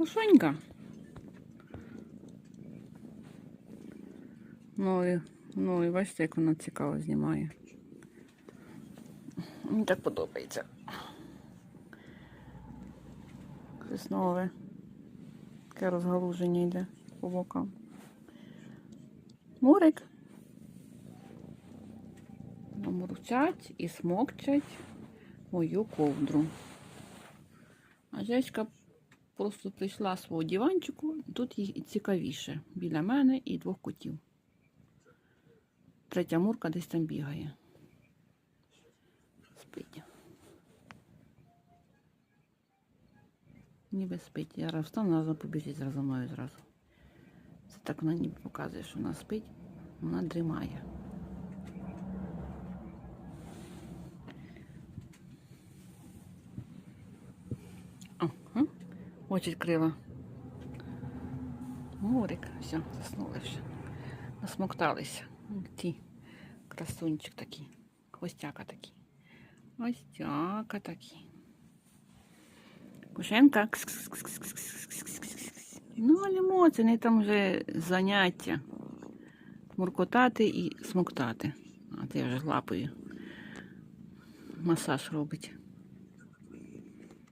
Лошонька. Ну і, ну і бачите, як вона цікаво знімає. Мені так подобається. Щось. Таке розгалуження йде по бокам. Мурик. Мурчать і смокчать мою ковдру. А Жечка просто прийшла свого диванчику, тут і цікавіше. Біля мене і двох котів. Третя мурка десь там бігає. Спить. Ніби спить. Я раз встану, вона побіжить зразу мною зразу. Це так вона ніби показує, що вона спить, вона дрімає. Очі крива. Морик, все, заснули вже. Насмокталися. Ті. Красунчик такий. Хвостяка такий. Хвостяка такий. Кушенка. Ну, лімо, там вже заняття. Муркотати і смоктати. А це я вже лапою. Масаж робить.